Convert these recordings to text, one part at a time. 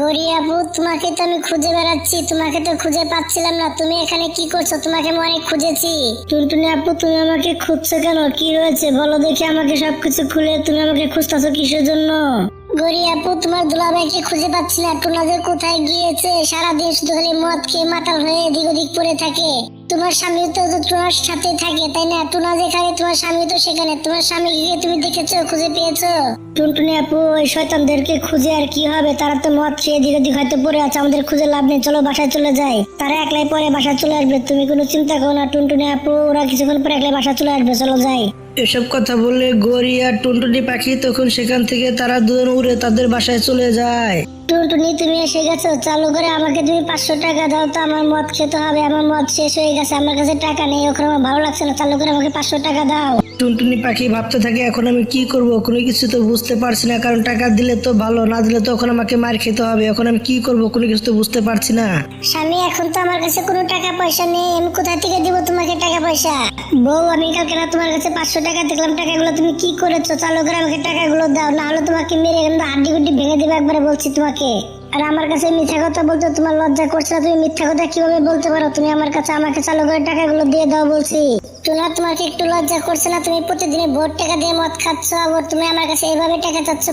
গরি আপু তোমাকে তো আমি খুঁজে বেড়াচ্ছি তোমাকে তো খুঁজে পাচ্ছিলাম না। তুমি এখানে কি করছ? তোমাকে আমি অনেক খুঁজেছি। টুনটুনি আপু তুমি আমাকে খুঁজছো কেন? কি রয়েছে বলো দেখি আমাকে সবকিছু খুলে তুমি আমাকে খুঁজতেছো কিসের জন্য? গরি আপু তোমার দুলাভাইকে খুঁজে পাচ্ছি না। টুনা যে কোথায় গিয়েছে? সারাদিন শুধু খালি মদ খেয়ে মাতাল হয়ে এদিক ওদিক পড়ে থাকে। তোমার স্বামী তো তোমার সাথে থাকে তাই না? টুনা যেখানে তোমার স্বামী তো সেখানে। তোমার স্বামীকে তুমি দেখেছ খুঁজে পেয়েছ? টুনটুনি আপু ওই শয়তানদেরকে খুঁজে আর কি হবে? তারা তো মদ খেয়ে এদিক ওদিক হয়তো পড়ে আছে আমাদের খুঁজে লাভ নেই। চলো বাসায় চলে যাই। তারা একলাই পরে বাসায় চলে আসবে তুমি কোনো চিন্তা করো না টুনটুনি আপু। ওরা কিছুক্ষণ পরে একলাই বাসায় চলে আসবে চলো যাই। এসব কথা বলে গড়ি আর টুনটুনি পাখি তখন সেখান থেকে তারা দুজন উড়ে তাদের বাসায় চলে যায়। টুনটুনি তুমি এসে গেছো চালু করে আমাকে তুমি পাঁচশো টাকা দাও তো আমার মদ খেতে হবে আমার মদ শেষ হয়ে গেছে আমার কাছে টাকা নেই ওখানে আমার ভালো লাগছে না চালু করে আমাকে পাঁচশো টাকা দাও। টুনটুনি পাখি ভাবতে থাকে এখন আমি কি করব? কোনো কিছু তো বুঝতে পারছি না কারণ টাকা দিলে তো ভালো না দিলে তো এখন আমাকে মার খেতে হবে এখন আমি কি করব? কোনো কিছু তো বুঝতে পারছি না। স্বামী এখন তো আমার কাছে কোনো টাকা পয়সা নেই আমি কোথা থেকে দিব টাকা পয়সা? বউ, আমি কালকে না তোমার কাছে পাঁচশো টাকা দেখলাম, টাকাগুলো তুমি কি করেছ? চালু করে আমাকে টাকাগুলো দাও, না হলে তোমাকে মেরে কিন্তু হাড্ডি গুড্ডি ভেঙে দিবে একবারে বলছি তোমাকে। আর আমার কাছে মিথ্যা কথা বলতে তোমার লজ্জা করছে তুমি মিথ্যা কথা কীভাবে বলতে পারো? তুমি আমার কাছে আমাকে চালু করে টাকাগুলো দিয়ে দাও বলছি। তোমাকে একটু লজ্জা করছে না, তুমি প্রতিদিন টাকা দিয়ে মদ খাচ্ছ, আবার তুমি আমার কাছে টাকা চাচ্ছ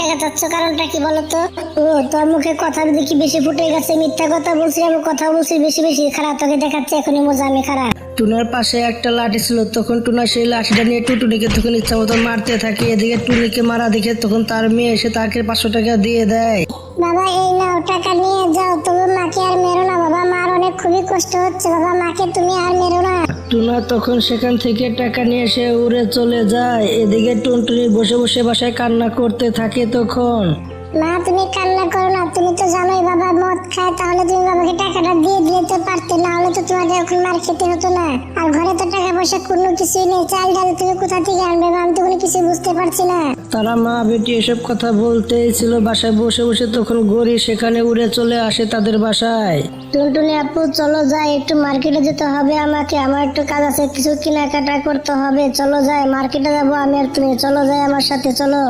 টাকা চাচ্ছ, কারণটা কি বলো তো? ও, তোর মুখে কথা দেখি বেশি ফুটে গেছে, মিথ্যা কথা বলছি, আমি কথা বলছি বেশি বেশি, খারাপ তোকে দেখাচ্ছে, এখনই মজা, আমি খারাপ। টুনার পাশে একটা লাঠি ছিল তখন টুনা সেই লাঠিটা নিয়ে টুটুনিকে তখন ইচ্ছা মতো মারতে থাকে এদিকে টুনিকে মারা দেখে তখন তার মেয়ে এসে তাকে পাঁচশো টাকা দিয়ে দেয়। বাবা এই নাও টাকা নিয়ে যাও তবু মাকে আর মেরো না বাবা মার অনেক খুবই কষ্ট হচ্ছে বাবা মাকে তুমি আর মেরো না। টুনা তখন সেখান থেকে টাকা নিয়ে এসে উড়ে চলে যায় এদিকে টুনটুনি বসে বসে বাসায় কান্না করতে থাকে তখন। মা তুমি কান্না করো না তুমি তো জানোই বাবা মদ খায় তাহলে তুমি বাবাকে টাকাটা দিয়ে দিতে পারতে না হলে তো তোমাদের এখন মার খেতে হতো না। আর ঘরে তো টাকা পয়সা কোনো কিছুই নেই চাল ডাল তুমি কোথা থেকে আনবে আমি তো কোনো কিছু বুঝতে পারছি না। তারা মা বেটি এসব কথা বলতেই ছিল বাসায় বসে বসে তখন গড়ি সেখানে উড়ে চলে আসে তাদের বাসায়। টুনটুনি আপু চলো যাই একটু মার্কেটে যেতে হবে আমাকে আমার একটু কাজ আছে কিছু কেনাকাটা করতে হবে চলো যাই মার্কেটে যাব আমি আর তুমি চলো যাই আমার সাথে চলো।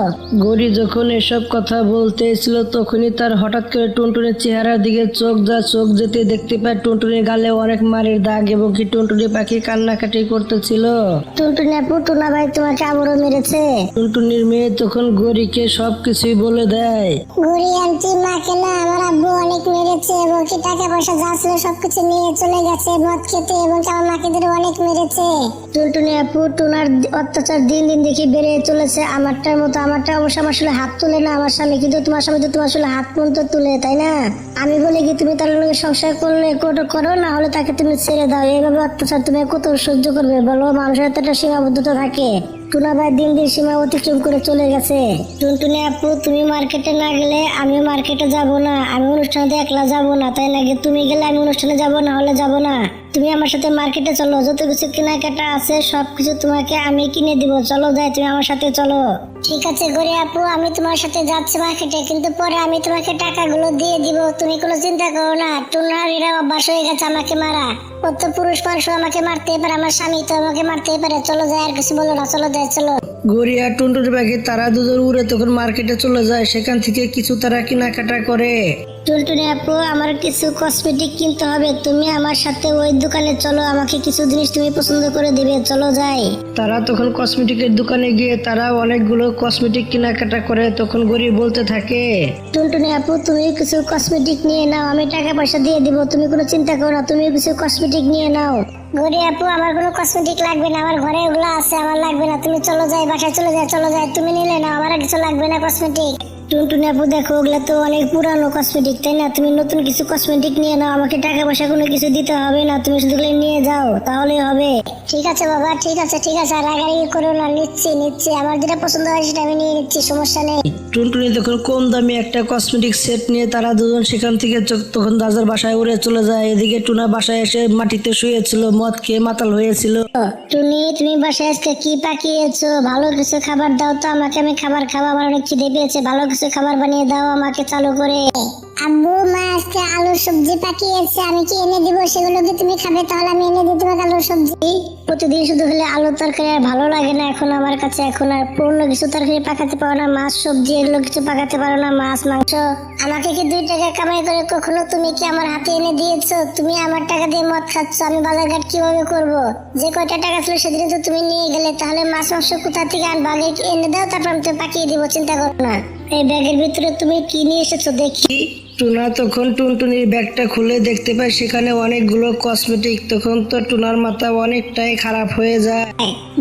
গড়ি যখন এসব কথা বলতেই ছিল তখনই তার হঠাৎ করে টুনটুনির চেহারার দিকে চোখ যা চোখ যেতে দেখতে পায় টুনটুনির গালে অনেক মারের দাগ এবং কি টুনটুনি পাখি কান্নাকাটি করতেছিল। টুনটুনি আপু টুনা ভাই তোমাকে আবারও মেরেছে? টুনটুনির মেয়ে তখন গড়িকে সবকিছুই বলে দেয়। ঘুরি আনছি মাকে না আমার আব্বু অনেক মেরেছে এবং কি টাকা পয়সা যা ছিল সবকিছু নিয়ে চলে গেছে মদ খেতে এবং আমার মাকে ধরে অনেক মেরেছে। টুনটুনি আপু টুনার অত্যাচার দিন দিন দেখি বেড়ে চলেছে। আমারটার মতো আমারটা অবশ্য আমার আসলে হাত তুলে না আমার স্বামী কিন্তু তোমার স্বামী তো তোমার আসলে হাত পর্যন্ত তুলে, তাই না? আমি বলি কি, তুমি তার লগে সংসার করলে কোটো করো, না হলে তাকে তুমি ছেড়ে দাও। এইভাবে অত্যাচার তুমি কত সহ্য করবে বলো? মানুষের তো একটা সীমাবদ্ধতা থাকে। টুনা ভাই দিন দিন সীমা অতিক্রম করে চলে গেছে। টুনটুনি আপু, তুমি মার্কেটে না গেলে আমি মার্কেটে যাব না। আমি অনুষ্ঠানে একলা যাব না, তাই নাকি তুমি গেলে আমি অনুষ্ঠানে যাব, না হলে যাব না। তুমি আমার সাথে মার্কেটে চলো, যত কিছু কেনাকাটা আছে, সবকিছু তোমাকে আমি কিনে দিব। চলো যাই, তুমি আমার সাথে চলো। ঠিক আছে গরে আপু, আমি তোমার সাথে যাচ্ছি মার্কেটে, কিন্তু পরে আমি তোমাকে টাকাগুলো দিয়ে দিব। তুমি কোনো চিন্তা করো না টুনার এরা অভ্যাস হয়ে গেছে আমাকে মারা। কত পুরুষ মানুষ আমাকে মারতে পারে, আমার স্বামী তো আমাকে মারতে পারে। চলো যাই, আর কিছু বলো না, চলো যাই, চলো। গড়ি আর টুনটুনি পাখি তারা দুজন উড়ে তখন মার্কেটে চলে যায় সেখান থেকে কিছু তারা কেনাকাটা করে। টুলটুনি আপু আমার কিছু কসমেটিক কিনতে হবে তুমি আমার সাথে ওই দোকানে চলো আমাকে কিছু জিনিস তুমি পছন্দ করে দিবে চলো যাই। তারা তখন কসমেটিকের দোকানে গিয়ে তারা অনেকগুলো কসমেটিক কেনাকাটা করে তখন গরিব বলতে থাকে। টুনটুনি আপু তুমি কিছু কসমেটিক নিয়ে নাও আমি টাকা পয়সা দিয়ে দিব তুমি কোনো চিন্তা করো না তুমি কিছু কসমেটিক নিয়ে নাও। গরি আপু, আমার কোনো কসমেটিক লাগবে না, আমার ঘরে ওগুলো আছে, আমার লাগবে না। তুমি চলো যাই, বাসায় চলে যাই, চলো যাই, তুমি নিলে না আমার কিছু লাগবে না কসমেটিক টুনটুনি আপু দেখো ওগুলো তো অনেক পুরানো কসমেটিক তাই না? তুমি নতুন কিছু কসমেটিক নিয়ে নাও আমাকে টাকা পয়সা কোনো কিছু দিতে হবে না তুমি শুধু নিয়ে যাও তাহলেই হবে। ঠিক আছে বাবা ঠিক আছে ঠিক আছে আর রাগারাগি করো না নিচ্ছি নিচ্ছি আমার যেটা পছন্দ হয় সেটা আমি নিয়ে নিচ্ছি সমস্যা নেই। টুনটুনি তখন কম দামি একটা কসমেটিক সেট নিয়ে তারা দুজন সেখান থেকে তখন দাদার বাসায় উড়ে চলে যায়। এদিকে টুনা বাসায় এসে মাটিতে শুয়েছিল মদ খেয়ে মাতাল হয়েছিল। টুনি তুমি বাসায় আজকে কি পাকিয়েছো? ভালো কিছু খাবার দাও তো আমাকে আমি খাবার খাওয়া আমার অনেক খিদে পেয়েছে ভালো কিছু কিছু খাবার বানিয়ে দাও আমাকে চালু করে। আব্বু মা আজকে আলুর সবজি পাঠিয়েছে আমি কি এনে দিব? সেগুলো কি তুমি খাবে? তাহলে আমি এনে দিই তোমাকে আলুর সবজি। প্রতিদিন শুধু হলে আলুর তরকারি আর ভালো লাগে না এখন আমার কাছে। এখন আর পূর্ণ কিছু তরকারি পাকাতে পারো না মাছ সবজি এগুলো কিছু পাকাতে পারো না মাছ মাংস। আমাকে কি দুই টাকা কামাই করে কখনো তুমি কি আমার হাতে এনে দিয়েছ? তুমি আমার টাকা দিয়ে মদ খাচ্ছ আমি বাজারঘাট কীভাবে করব? যে কয়টা টাকা ছিল সেদিন তো তুমি নিয়ে গেলে তাহলে মাছ মাংস কোথা থেকে আনব? আগে এনে দাও তারপর আমি তো পাকিয়ে দিব চিন্তা করো না। এই ব্যাগের ভিতরে তুমি কি নিয়ে এসেছ দেখি। টুনা তখন টুনটুনির ব্যাগটা খুলে দেখতে পায় সেখানে অনেকগুলো কসমেটিক তখন তো টুনার মাথা অনেকটাই খারাপ হয়ে যায়।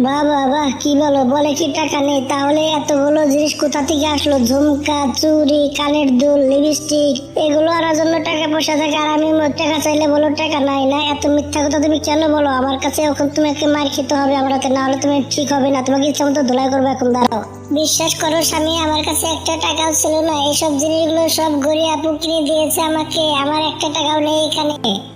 বাবা বাহ কি বলো বলে কি টাকা নেই? তাহলে এতগুলো জিনিস কোথা থেকে আসলো? ঝুমকা চুড়ি কানের দুল লিপস্টিক এগুলো আনার জন্য টাকা পয়সা থাকে আর আমি টাকা চাইলে বলো টাকা নাই না এত মিথ্যা কথা তুমি কেন বলো? আমার কাছে এখন তোমাকে মার খেতে হবে আমার হাতে না হলে তুমি ঠিক হবে না তোমাকে ইচ্ছা মতো ধুলাই করব এখন দাঁড়াও। বিশ্বাস করো স্বামী, আমার কাছে একটা টাকাও ছিল না। এইসব জিনিসগুলো সব গড়িয়ে আপু কিনে দিয়েছে আমাকে। আমার একটা টাকাও নেই এখানে।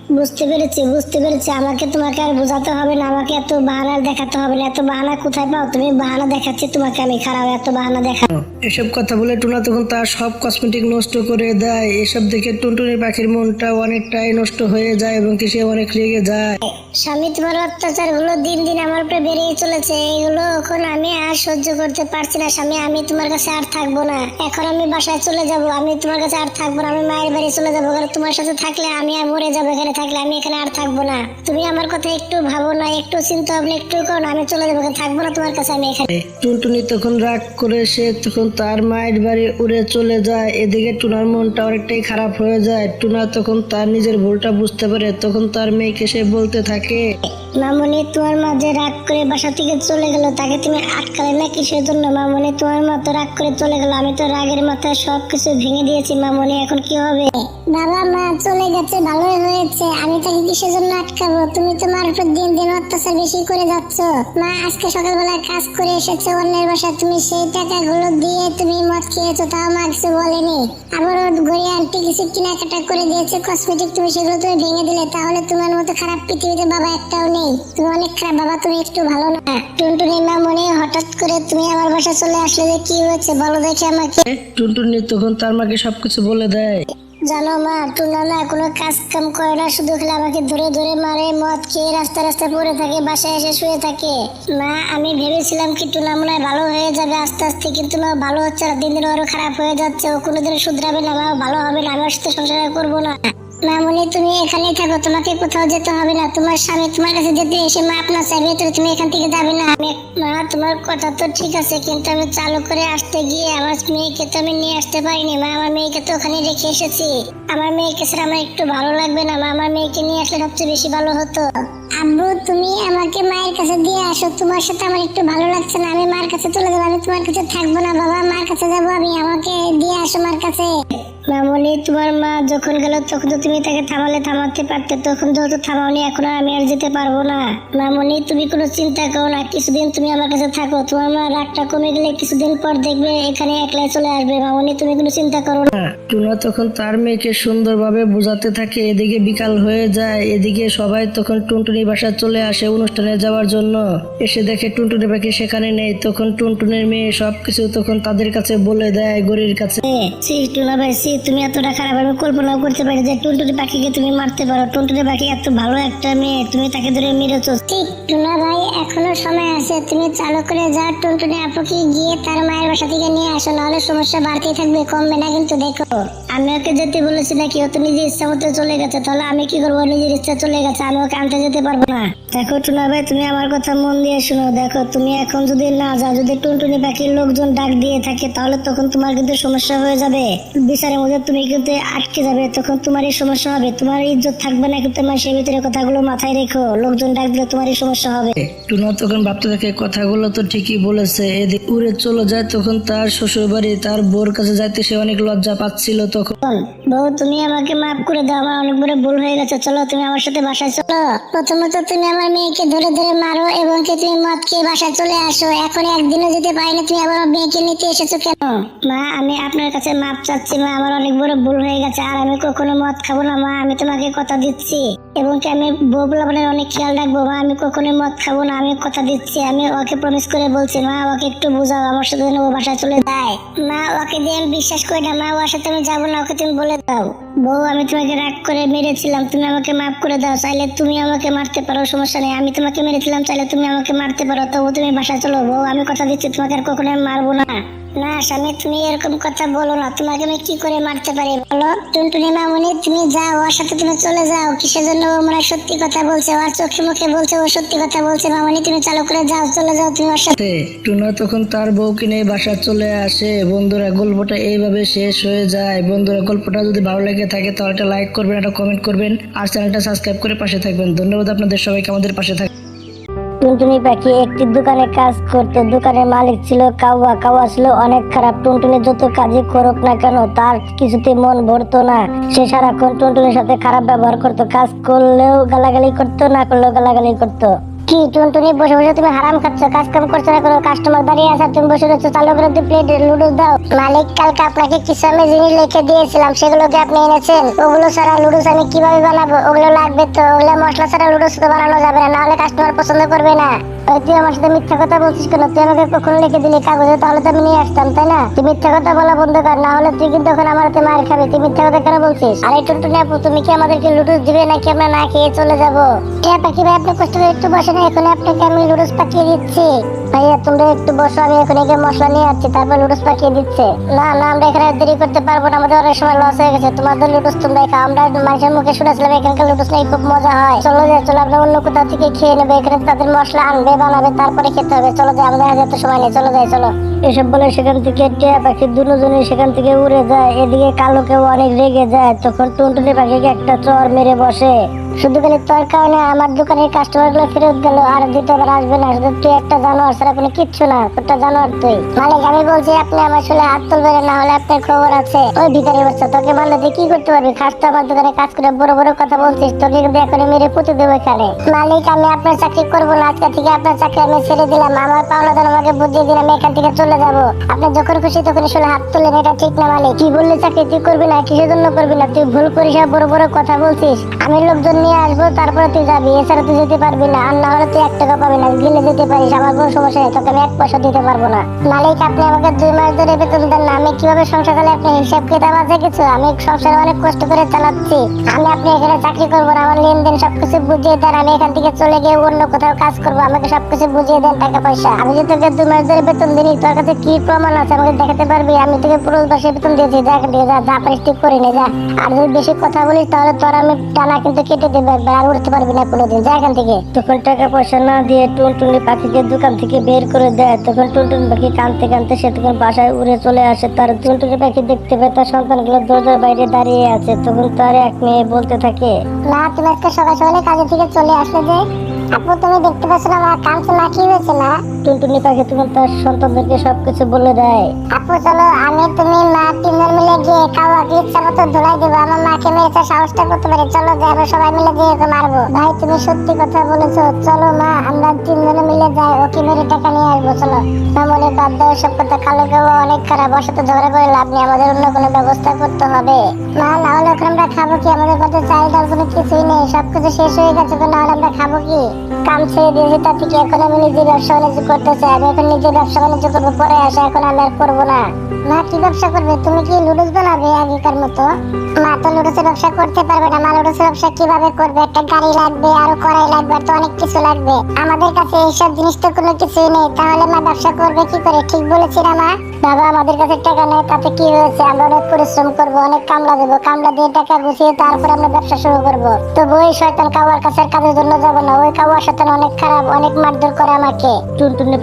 বুঝতে পেরেছি বুঝতে পেরেছি। আমাকে তোমাকে আর বোঝাতে হবে না আমাকে এত বাহানা দেখাতে হবে না। এত বাহানা কোথায় পাও? তুমি বাহানা দেখাচ্ছি তোমাকে আমি খারাপ এত বাহানা দেখা এসব কথা বলে টুনা তখন তার সব কসমেটিক নষ্ট করে দেয়। এসব দেখে টুনটুনি পাখির মনটা অনেকটাই নষ্ট হয়ে যায় এবং সে অনেক রেগে যায়। স্বামী তোমার অত্যাচারগুলো দিন দিন আমার উপরে বেড়েই চলেছে। এগুলো এখন আমি আর সহ্য করতে পারছি না স্বামী। আমি তোমার কাছে আর থাকব না। এখন আমি বাসায় চলে যাব। আমি তোমার কাছে আর থাকব না। আমি মায়ের বাড়ি চলে যাব। কারণ তোমার সাথে থাকলে আমি আর মরে যাব এখানে। থাকলে আমি এখানে আর থাকব না। তুমি আমার কথা একটু ভাবো না একটু চিন্তা ভাবনা একটু করো না, আমি চলে যাব থাকব না তোমার কাছে আমি এখানে। টুনটুনি তখন রাগ করে সে তখন তার মায়ের বাড়ি উড়ে চলে যায়। এদিকে টুনার মনটা অনেকটাই খারাপ হয়ে যায়। টুনা তখন তার নিজের ভুলটা বুঝতে পারে। তখন তার মেয়েকে সে বলতে থাকে। মামনি তোমার মা যে রাগ করে বাসা থেকে চলে গেল, তাকে তুমি আটকালে না কিসের জন্য? মামনি তোমার মা তো রাগ করে চলে গেল, আমি তো রাগের মাথায় সব কিছু ভেঙে দিয়েছি। মামনি, এখন কি হবে? বাবা মা চলে গেছে ভালোই হয়েছে। আমি তাকে কিসের জন্য আটকাবো? তুমি তো মার উপর দিন দিন অত্যাচার বেশি করে যাচ্ছ। মা, আজকে সকালবেলা কাজ করে এসেছে, অন্যের বাসা তুমি সেই টাকাগুলো দিয়ে তুমি মদ খেয়েছো, তাও মা কিছু বলেনি। আবার ওর গড়িয়া আন্টি কিছু কেনাকাটা করে দিয়েছে কসমেটিক তুমি, সেগুলো তুমি ভেঙে দিলে, তাহলে তোমার মতো খারাপ পৃথিবীতে বাবা একটাও নেই। তুমি অনেক খারাপ বাবা তুমি একটু ভালো না। টুনটুনি মা মনে হঠাৎ করে তুমি আমার বাসা চলে আসলে যে কি হয়েছে বলো দেখে আমাকে। টুনটুনি তখন তার মাকে সবকিছু বলে দেয়। জানো মা টুনা না কোনো কাজ কাম করে না শুধু খেলে আমাকে ধরে ধরে মারে মদ খেয়ে রাস্তা রাস্তা পড়ে থাকে বাসায় এসে শুয়ে থাকে। মা আমি ভেবেছিলাম কি টুনা মনে হয় ভালো হয়ে যাবে আস্তে আস্তে কিন্তু মা ভালো হচ্ছে না দিন দিন আরও খারাপ হয়ে যাচ্ছে ও কোনোদিন শুধরাবে না মা ভালো হবে না আমি সাথে সংসার করব না। মামনি তুমি এখানেই থাকো, তোমাকে কোথাও যেতে হবে না। তোমার স্বামী তোমার কাছে যেতে এসে মা আপনার চাইবে তো তুমি এখান থেকে যাবে না। আমি, মা, তোমার কথা তো ঠিক আছে, কিন্তু আমি চালু করে আসতে গিয়ে আমার মেয়েকে তো আমি নিয়ে আসতে পারিনি। মা, আমার মেয়েকে তো ওখানে রেখে এসেছি। আমার মেয়েকে ছাড়া আমার একটু ভালো লাগবে না। মা, আমার মেয়েকে নিয়ে আসলে সবচেয়ে বেশি ভালো হতো। আব্বু, তুমি আমাকে মায়ের কাছে দিয়ে আসো। তোমার সাথে আমার একটু ভালো লাগছে না। আমি মার কাছে চলে যাব, আমি তোমার কাছে থাকব না বাবা। মার কাছে যাব আমি। আমাকে দিয়ে আসো মার কাছে। মামনি তোমার মা যখন গেল তখন তো তুমি তাকে থামালে থামাতে পারতে তখন যেহেতু থামাওনি এখন আর আমি আর যেতে পারব না। মামনি তুমি কোনো চিন্তা করো না কিছুদিন তুমি আমার কাছে থাকো। তোমার মা রাগটা কমে গেলে কিছুদিন পর দেখবে এখানে একলাই চলে আসবে। মামনি তুমি কোনো চিন্তা করো না। টুনা তখন তার মেয়েকে সুন্দরভাবে বোঝাতে থাকে এদিকে বিকাল হয়ে যায় এদিকে সবাই তখন টুনটুনি বাসায় চলে আসে অনুষ্ঠানে যাওয়ার জন্য। এসে দেখে টুনটুনি পাখি সেখানে নেই তখন টুনটুনের মেয়ে সবকিছু তখন তাদের কাছে বলে দেয় গরির কাছে। সি টুনা ভাই তুমি এতটা খারাপ আমি কল্পনাও করতে পারি যে টুনটুনি পাখিকে তুমি মারতে পারো। টুনটুনি পাখি এত ভালো একটা মেয়ে তুমি তাকে ধরে মেরেছো। ঠিক টুনা ভাই এখনও সময় আছে। তুমি চালু করে যাও টুনটুনি আপুকে গিয়ে তার মায়ের বাসা থেকে নিয়ে আসো নাহলে সমস্যা বাড়তেই থাকবে কমবে না কিন্তু দেখো। আমি ওকে যেতে বলেছি নাকি? ও তো নিজের ইচ্ছা মতো চলে গেছে তাহলে আমি কি করব? নিজের ইচ্ছা চলে গেছে আমি ওকে আনতে যেতে পারব না। দেখো টুনা ভাই তুমি আমার কথা মন দিয়ে শুনো। দেখো তুমি এখন যদি না যাও যদি টুনটুনি পাখির লোকজন ডাক দিয়ে থাকে তাহলে তখন তোমার কিন্তু সমস্যা হয়ে যাবে। বিচারের মধ্যে তুমি কিন্তু আটকে যাবে তখন তোমারই সমস্যা হবে। তোমার ইজ্জত থাকবে না কিন্তু তোমার সেই ভিতরে কথাগুলো মাথায় রেখো। লোকজন ডাক দিলে তোমারই সমস্যা হবে। টুনা তখন ভাবতে থাকে কথাগুলো তো ঠিকই বলেছে। এদিকে উড়ে চলে যায় তখন তার শ্বশুর বাড়ি তার বোর কাছে যাইতে সে অনেক লজ্জা পাচ্ছিল তখন। বউ তুমি আমাকে মাফ করে দাও আমার অনেক বড় ভুল হয়ে গেছে। চলো তুমি আমার সাথে বাসায় চলো। প্রথমত তুমি আমার আমার মেয়েকে ধরে ধরে মারো এবং কি তুমি মদ খেয়ে বাসায় চলে আসো? এখন একদিনও যেতে পারিনি তুমি আবার মেয়েকে নিতে এসেছ কেন? মা, আমি আপনার কাছে মাপ চাচ্ছি, মা, আমার অনেক বড় ভুল হয়ে গেছে আর আমি কখনো মদ খাব না, মা, আমি তোমাকে কথা দিচ্ছি। এবং কি আমি বউ বলাবনের অনেক খেয়াল রাখব, মা, আমি কখনো মদ খাব না, আমি কথা দিচ্ছি, আমি ওকে প্রমিস করে বলছি, মা, ওকে একটু বোঝাও, আমার সাথে ও বাসায় চলে যায়। মা, ওকে দিয়ে আমি বিশ্বাস করি না, মা, ওর সাথে আমি যাব না, ওকে তুমি বলে দাও। বউ, আমি তোমাকে রাগ করে মেরেছিলাম। তুমি আমাকে মাফ করে দাও, চাইলে তুমি আমাকে মারতে পারো, সমস্যা নেই। আমি তোমাকে মেরেছিলাম, চাইলে তুমি আমাকে মারতে পারো। তবু তুমি বাসায় চলো বউ, আমি কথা দিচ্ছি, তোমাকে আর কখনো আমি মারবো না। না, স্বামী, তুমি এরকম কথা বলো না। তোমাকে আমি কি করে মারতে পারি বলো? টুনটুনি মামুনি, তুমি যাও, ওর সাথে তুমি চলে যাও কিসের জন্য ও মানে সত্যি কথা বলছে? ওর চোখে মুখে বলছে, ও সত্যি কথা বলছে। মামুনি, তুমি চালু করে যাও, চলে যাও, তুমি ওর সাথে। টুনা তখন তার বউকে নিয়ে বাসা চলে আসে। বন্ধুরা, গল্পটা এইভাবে শেষ হয়ে যায়। বন্ধুরা, গল্পটা যদি ভালো লেগে থাকে, তাহলে একটা লাইক করবেন, একটা কমেন্ট করবেন, আর চ্যানেলটা সাবস্ক্রাইব করে পাশে থাকবেন। ধন্যবাদ আপনাদের সবাইকে, আমাদের পাশে থাকবেন টুনটুনি পাখি একটি দোকানে কাজ করতো, দোকানের মালিক ছিল কাউয়া। কাউয়া ছিল অনেক খারাপ। টুনটুনি যত কাজই করুক না কেন, তার কিছুতে মন ভরতো না। সে সারাক্ষণ টুনটুনির সাথে খারাপ ব্যবহার করতো, কাজ করলেও গালাগালি করতো, না করলেও গালাগালি করতো। কি টুনটুনি বসে বসে তুমি হারাম খাচ্ছ কাজ কাম করছ না কোনো কাস্টমার দাঁড়িয়ে আছে, তুমি বসে রয়েছো চালু করে দুই প্লেট লুডুস দাও। মালিক, কালকে আপনাকে কিছু আমি জিনিস লিখে দিয়েছিলাম সেগুলোকে আপনি এনেছেন? ওগুলো ছাড়া লুডুস আমি কীভাবে বানাবো? ওগুলো লাগবে তো, ওগুলো মশলা ছাড়া লুডুস তো বানানো যাবে না, নাহলে কাস্টমার পছন্দ করবে না। তুই আমার সাথে মিথ্যা কথা বলছিস কেন? তুই আমাকে কখন লিখে দিলি কাগজে, তাহলে তো আমি নিয়ে আসতাম, তাই না? তুই মিথ্যা কথা বলা বন্ধ কর না হলে তুই কিন্তু এখন আমার মার খাবি। তুই মিথ্যা কথা কেন বলছিস? আরে টুনটুনি আপু, তুমি কি আমাদেরকে লুডুস দিবে নাকি আমরা না খেয়ে চলে যাব? হ্যাঁ পাখি ভাই, আপনি কষ্ট করে একটু বসেন। এখন আপনাকে আমি লুডুস পাঠিয়ে দিচ্ছি। ভাইয়া, তোমরা একটু বসো, আমি এখন এখানে মশলা নিয়ে আসছি, তারপর লুডুস পাঠিয়ে দিচ্ছে। না না, আমরা এখানে দেরি করতে পারব না, আমাদের অনেক সময় লস হয়ে গেছে। তোমাদের তোমরা খাও, আমরা মুখে শুনেছিলাম এখানকার খুব মজা হয়। চলো চলো, আমরা অন্য কোথাও থেকে খেয়ে নেব, এখানে তাদের মশলা আনবে, বানাবে, তারপরে খেতে হবে। চলো যাই, আমাদের হাতে এত সময় নেই, চলো যাই, চলো। এসব বলে সেখান থেকে টিয়া পাখি দুজনে সেখান থেকে উড়ে যায়, এদিকে কালোকেও অনেক রেগে যায়, তখন টুনটুনি পাখিকে একটা চর মেরে বসে। শুধু খালি তোর কারণে আমার দোকানের কাস্টমারগুলো ফেরত গেল, আর দ্বিতীয়বার আসবে না, শুধু তুই একটা জানোয়ার স্যার আপনি কিচ্ছু না জানোয়ার তুই। মালিক, আমি বলছি, আপনি আমার চুলে হাত না হলে আপনার খবর আছে। ওই তোকে তুই কি করতে পারবি? খাস তো আমার দোকানে কাজ করে বড় বড় কথা বলছিস, তোকে মেরে দেবো এখানে। মালিক, আমি আপনার চাকরি করব না, আজকে থেকে আপনার চাকরি আমি ছেড়ে দিলাম। আমার আমাকে বুঝিয়ে দিলাম এখান থেকে চলে যাব। আপনি যখন খুশি তখন শুলে হাত এটা ঠিক না মালিক। কি বললে চাকরি তুই করবি না, কিসের জন্য করবি না? তুই ভুল করিস বড় বড় কথা বলছিস। আমি লোকজন নিয়ে আসব, তারপরে তুই যাবি। এছাড়া তুই যেতে পারবি না, আর না হলে তুই এক টাকা পাবি না, গেলে যেতে পারিস। আমার কোনো সমস্যা নেই তোকে আমি এক পয়সা দিতে পারব না। মালিক, আপনি আমাকে দুই মাস ধরে বেতন দেন আমি কীভাবে সংসার চালাই? আপনি হিসাব কিতাব আছে কিছু? আমি সংসার অনেক কষ্ট করে চালাচ্ছি। আমি, আপনি এখানে চাকরি করব না। আমার লেনদেন সবকিছু বুঝিয়ে দেন। আমি এখান থেকে চলে গিয়ে অন্য কোথাও কাজ করব। আমাকে সবকিছু বুঝিয়ে দেন টাকা পয়সা। আমি যে তোকে দুই মাস ধরে বেতন দিই তোর কাছে কি প্রমাণ আছে? আমাকে দেখাতে পারবি? আমি তোকে পুরো মাসে বেতন দিয়েছি। যা থেকে যা যা পারিস ঠিক করে নে, যা। আর যদি বেশি কথা বলিস, তাহলে তোর আমি টানা কিন্তু কেটে দেবো আর উঠতে পারবি না কোনোদিন। যা এখান থেকে। তখন টাকা পয়সা না দিয়ে টুনটুনি পাখিকে দোকান থেকে বের করে দেয়, তখন টুনটুন পাখি কানতে কানতে সে তখন বাসায় উড়ে চলে আসে। তার টুনটুনি পাখি দেখতে পায় তার সন্তানগুলো দরজার বাইরে দাঁড়িয়ে আছে। তখন তার এক মেয়ে বলতে থাকে না তুমি আজকে সকাল সকালে কাজে থেকে চলে আসলে যে। আপু তুমি দেখতে পাচ্ছ না আমার কাঁদছে মা কি হয়েছে মা টুনটুনি পাখি তখন তার সন্তানদেরকে সবকিছু বলে দেয়। আপু চলো আমি তুমি মা তিনজন মিলে গিয়ে কাওয়াকে ইচ্ছা মতো ধুলাই দেবো। আমার মাকে মেরেছে সাহসটা করতে পারে। চলো যে আমরা সবাই মিলে গিয়ে ওকে মারবো। ভাই তুমি সত্যি কথা বলেছ। চলো মা আমরা তিনজনে মিলে যাই। ওকে মেরে টাকা নিয়ে আসব চলো। মামনি বাদ দাও সব কথা কালো কেউ অনেক খারাপ। ওর সাথে ঝগড়া করে লাভ নেই। আমাদের অন্য কোনো ব্যবস্থা করতে হবে। মা না হলে ওখানে আমরা খাব কি? আমাদের কাছে চাহিদার কোনো কিছুই নেই। সবকিছু শেষ হয়ে গেছে তো না হলে আমরা খাব কি? কাম ছেড়ে দিয়েছি তার থেকে এখন আমি নিজে ব্যবসা বাণিজ্য করতে আমি এখন নিজে ব্যবসা বাণিজ্য করব, পরে আসে এখন আমি আর করব না। মা, কি ব্যবসা করবে? তুমি কি লুডুস বানাবে আগেকার মতো? মা, তো লুডুসের ব্যবসা করতে পারবে না। মা লুডুসের ব্যবসা কীভাবে করবে? একটা গাড়ি লাগবে, আরও কড়াই লাগবে তো অনেক কিছু লাগবে। আমাদের কাছে এইসব জিনিস তো কোনো কিছুই নেই। তাহলে মা, ব্যবসা করবে কি করে? ঠিক বলেছি না, মা? বাবা, আমাদের কাছে টাকা নেই, তাতে কি হয়েছে? আমরা অনেক পরিশ্রম করব, অনেক কামলা দেবো। কামলা দিয়ে টাকা গুছিয়ে তারপর আমরা ব্যবসা শুরু করব। তবু ওই শয়তান কাওয়ার কাছে কাজের জন্য যাব না। ওই অনেক খারাপ অনেক মারধর করে আমাকে। টুনটুনি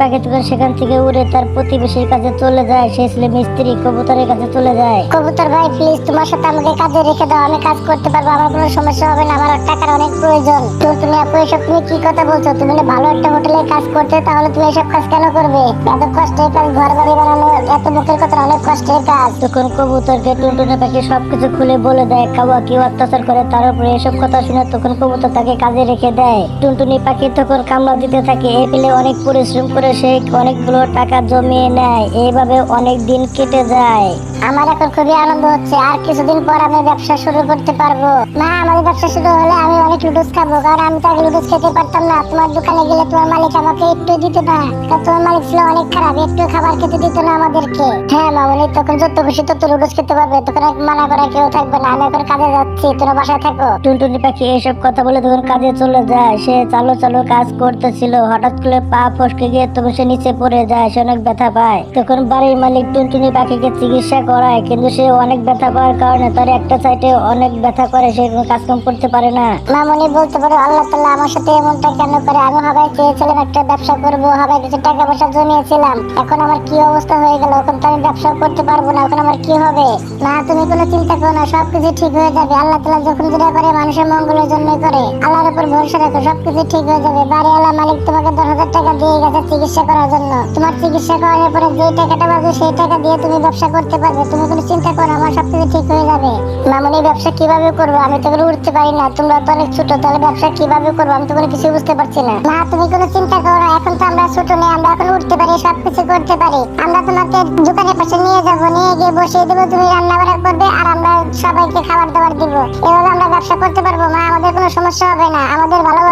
সেখান থেকে উড়ে তার প্রতিবেশীর কাছে চলে যায়। সে ছেলে মিস্ত্রি কবুতরের কাছে চলে যায়। কবুতর ভাই প্লিজ তোমার সাথে আমাকে কাজে রেখে দাও। আমি কাজ করতে পারব আমার কোনো সমস্যা হবে না। আমার টাকার অনেক প্রয়োজন। তুমি আপু এসব তুমি কি কথা বলছো? তুমি না ভালো একটা হোটেলে কাজ করতে তাহলে তুমি এসব কাজ কেন করবে? এত কষ্ট কাজ ঘর বাড়ি বানানো এত মুখের কথা অনেক কষ্টের কাজ। তখন কবুতরকে টুনটুনি পাখি সবকিছু খুলে বলে দেয় কাওয়া কি অত্যাচার করে তার উপরে এসব কথা শুনে তখন কবুতর তাকে কাজে রেখে দেয়। টুনটুনি পাখি তখন কামড়া দিতে থাকে। এই পেলে অনেক পরিশ্রম করে সে অনেকগুলো টাকা জমিয়ে নেয়। এইভাবে অনেক দিন কেটে যায়। আমার এখন খুবই আনন্দ হচ্ছে। আর কিছুদিন পর আমি ব্যবসা শুরু করতে পারব। মা আমাদের ব্যবসা শুরু হলে আমি অনেক লুডুস খাব। কারণ আমি তো আগে লুডুস খেতে পারতাম না। তোমার দোকানে গেলে তোমার মালিক আমাকে একটু দিত না। কারণ তোমার মালিক ছিল অনেক খারাপ। একটু খাবার খেতে দিত না আমাদেরকে। হ্যাঁ মামনি তখন যত খুশি তত লুডুস খেতে পারবে। তখন মানা করা কেউ থাকবে না। আমি এখন কাজে যাচ্ছি। তোরা বাসায় থাকো। টুনটুনি পাখি এইসব কথা বলে তখন কাজে চলে যায়। সে চালো চালো কাজ করতেছিল। হঠাৎ করে পা ফসকে গিয়ে তখন সে নিচে পড়ে যায়, সে অনেক ব্যথা পায়। তখন বাড়ির মালিক টুনটুনি পাখিকে চিকিৎসা করায়, কিন্তু সে অনেক ব্যথা পাওয়ার কারণে তার একটা সাইডে অনেক ব্যথা করে, সে কাজকাম করতে পারে না। মামনি বলতে পারো, আল্লাহ তাল্লাহ আমার সাথে এমনটা কেন করে? আমি হবাই চেয়েছিলাম একটা ব্যবসা করব হবাই কিছু টাকা পয়সা জমিয়েছিলাম। এখন আমার কি অবস্থা হয়ে গেল? এখন তো আমি ব্যবসা করতে পারব না, এখন আমার কি হবে? না, তুমি কোনো চিন্তা করো না, সবকিছু ঠিক হয়ে যাবে। আল্লাহ তাল্লাহ যখন যেটা করে, মানুষের মঙ্গলের জন্যই করে। আল্লাহর উপর ভরসা রাখো, সবকিছু ঠিক হয়ে যাবে। বাড়িওয়ালা মালিক তোমাকে দশ হাজার টাকা দিয়ে গেছে চিকিৎসা করার জন্য। তোমার চিকিৎসা করার পরে যে টাকাটা পাবে সেই টাকা দিয়ে তুমি ব্যবসা করতে পারবে। তুমি কোনো চিন্তা করো, আমার সবকিছু ঠিক হয়ে যাবে। মামনি, ব্যবসা কীভাবে করব? আমি তো এগুলো উঠতে পারি না। তোমরা তো অনেক ছোট, তাহলে ব্যবসা কীভাবে করব? আমি তো কোনো কিছু বুঝতে পারছি না। না তুমি কোনো চিন্তা করো এখন তো আমরা ছোট নেই, আমরা এখন উঠতে পারি, সবকিছু করতে পারি। আমরা তোমাকে দোকানের পাশে নিয়ে যাব, নিয়ে গিয়ে বসিয়ে দেবো, তুমি রান্না বান্না করবে আর আমরা সবাইকে খাবার দাবার দিব। এভাবে আমরা ব্যবসা করতে পারব? মা, আমাদের কোনো সমস্যা হবে না। আমাদের ব্যবসা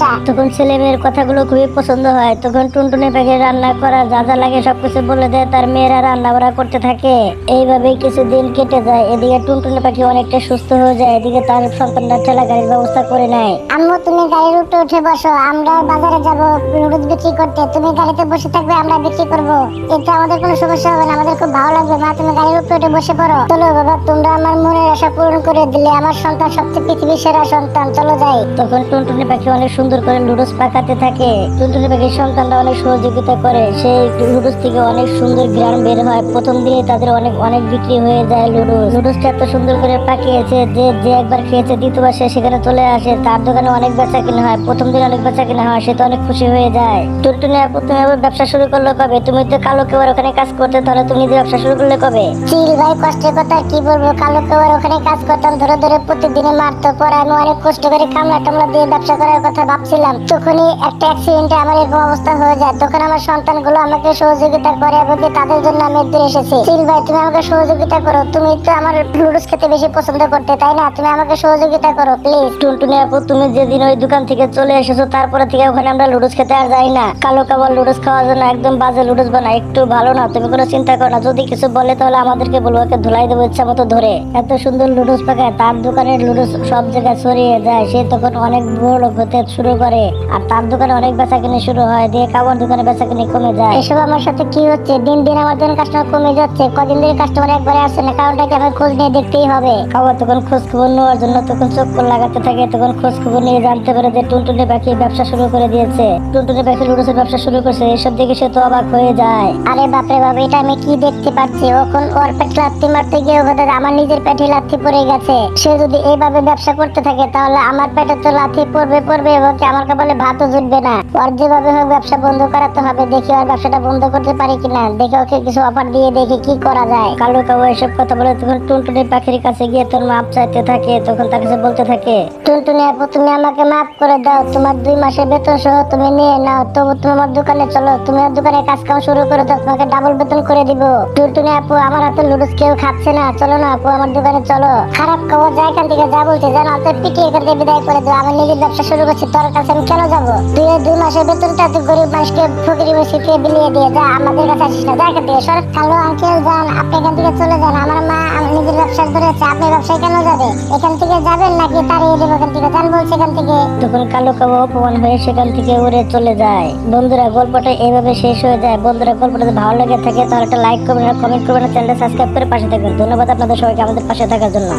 তখন ছেলে মেয়ের কথাগুলো খুবই পছন্দ হয়। তখন টুনটুনি পাখি রান্না করা যা যা লাগে সবকিছু বলে দেয় তার মেয়েরা রান্না বাড়া করতে থাকে। এইভাবেই কিছুদিন কেটে যায়। এদিকে টুনটুনি পাখি অনেকটা সুস্থ হয়ে যায় এদিকে তার সন্তানরা ঠেলা গাড়ির ব্যবস্থা করে নেয়। আম্মু তুমি গাড়ির উপরে উঠে বসো। আমরা বাজারে যাব। নুডলস বিক্রি করতে। তুমি গাড়িতে বসে থাকবে আমরা বিক্রি করব। এতে আমাদের কোনো সমস্যা হবে না। আমাদের খুব ভালো লাগবে। মা তুমি গাড়ির উপরে উঠে বসে পড়ো। চলো বাবা তোমরা আমার মনের আশা পূরণ করে দিলে। আমার সন্তান সবচেয়ে পৃথিবীর সেরা সন্তান। চলো যাই। তখন টুনটুনি পাখি অনেক সুন্দর করে লুডুস পাকাতে থাকে। টুনটুনি পাখির সন্তানরা অনেক সহযোগিতা করে। সেই লুডুস থেকে অনেক সুন্দর গ্রাম বের হয়। প্রথম দিনে তাদের অনেক অনেক বিক্রি হয়ে যায় লুডুস লুডুসটা এত সুন্দর করে পাকিয়েছে যে যে একবার খেয়েছে দ্বিতীয়বার সে সেখানে চলে আসে। তার দোকানে অনেক বেচা কিনা হয়। প্রথম দিন অনেক বেচা কিনা হয়, সে তো অনেক খুশি হয়ে যায়। টুনটুনি তুমি আবার ব্যবসা শুরু করলে কবে? তুমি তো কালো কেবার ওখানে কাজ করতে, তাহলে তুমি নিজে ব্যবসা শুরু করলে কবে? চিল ভাই, কষ্টের কথা কি বলব? কালো কেবার ওখানে কাজ করতাম। ধরে ধরে প্রতিদিনে মারতো, পরে আমি অনেক কষ্ট করে কামলা টামলা দিয়ে ব্যবসা করার কথা ভাবছিলাম, তখনই একটা অ্যাক্সিডেন্টে আমার এরকম অবস্থা হয়ে যায়। তখন আমার সন্তানগুলো আমাকে সহযোগিতা করে এবং তাদের জন্য আমি দূরে এসেছি। চিল ভাই, তুমি আমাকে সহযোগিতা করো। তুমি তো আমার লুডুস খেতে বেশি পছন্দ করতে, তাই না? তুমি আমাকে সহযোগিতা করো প্লিজ টুনটুনি আপু, তুমি যেদিন ওই দোকান থেকে চলে এসেছ, তারপরে থেকে ওখানে আমরা লুডুস খেতে আর যাই না। কালো কাবার লুডুস খাওয়ার জন্য একদম বাজে লুডুস বানায়, একটু ভালো না, তুমি কোনো চিন্তা করো না। যদি কিছু বলে তাহলে আমাদেরকে বলব ওকে ধুলাই দেবো ইচ্ছা মতো ধরে। এত সুন্দর লুডুস পাকায়, তার দোকানের লুডুস সব জায়গায় ছড়িয়ে যায়। সে তখন অনেক বড় হতে শুরু করে। আর তার দোকানে অনেক বেচা কিনে শুরু হয়, দিয়ে কাবার দোকানে বেচা কিনে কমে যায়। এসব আমার সাথে কি হচ্ছে? দিন দিন আমার জন্য কাস্টমার কমে যাচ্ছে। কদিন ধরে কাস্টমার একবারে আসছে না কারণটাকে আমার খোঁজ নিয়ে দেখতেই হবে। খাবার তখন খোঁজ খবর নেওয়ার জন্য তখন চক্কর লাগাতে থাকে, তখন খোঁজ খবর নিয়ে জানতে পারে যে টুনটুনি পাখি ব্যবসা শুরু করে দিয়েছে। টুনটুনি পাখি লুডুসের ব্যবসা শুরু করছে, এসব দেখে সে তো অবাক হয়ে যায়। আরে বাপরে বাপ, এটা আমি কি দেখতে পাচ্ছি? ওখন ওর পেটে লাথি মারতে গিয়ে ওখানে আমার নিজের পেটে লাথি পড়ে গেছে। সে যদি এইভাবে ব্যবসা করতে থাকে, তাহলে আমার পেটে তো লাথি পড়বে পড়বে কি আমার কপালে ভাতও জুটবে না। ওর যেভাবে হোক ব্যবসা বন্ধ করাতে হবে, দেখি ওর ব্যবসাটা বন্ধ করতে পারি কিনা। দেখে ওকে কিছু অফার দিয়ে দেখি কি করা যায়। কালো কাবু এসব কথা বলে তখন টুনটুনি পাখির কাছে গিয়ে তোর মাপ চাইতে থাকে, তখন তার কাছে বলতে থাকে, টুনটুনি আপু, তুমি আমাকে মাফ করে দাও, তোমার দুই মাসের বেতন সহ তুমি নিয়ে নাও তবু তুমি আমার দোকানে চলো, তুমি আমার দোকানে কাজ কাম শুরু করে দাও, তোমাকে ডাবল বেতন করে দিব। টুনটুনি আপু, আমার হাতে লুডুস কেউ খাচ্ছে না, চলো না আপু, আমার দোকানে চলো। খারাপ খবর যা এখান থেকে যা বলছে, জানো তো পিটি এখান থেকে বিদায় করে দাও, আমি নিজের ব্যবসা শুরু করছি, তোর কাছে আমি কেন যাব? তুই দুই মাসের বেতনটা তুই গরিব মানুষকে ফকিরি বসিকে বিলিয়ে দিয়ে যা, আমাদের কাছে আসিস না। যা এখান থেকে সর। কালো আঙ্কেল, যান। আপনি এখান থেকে চলে যান। আমার মা নিজের ব্যবসা ধরেছে আপনি ব্যবসায় কেন যাবে এখান থেকে যাবেন নাকি তাড়িয়ে দেবো এখান থেকে? যান বলছে এখান থেকে। তখন কালো কাবু অপমান হয়ে সেখান থেকে উড়ে চলে যায়। বন্ধুরা, গল্পটা এইভাবে শেষ হয়ে যায়। বন্ধুরা, গল্পটা যদি ভালো লেগে থাকে, তাহলে একটা লাইক করবেন কমেন্ট করবেন চ্যানেলটা সাবস্ক্রাইব করে পাশে থাকবেন। ধন্যবাদ আপনাদের সবাইকে আমাদের পাশে থাকার জন্য।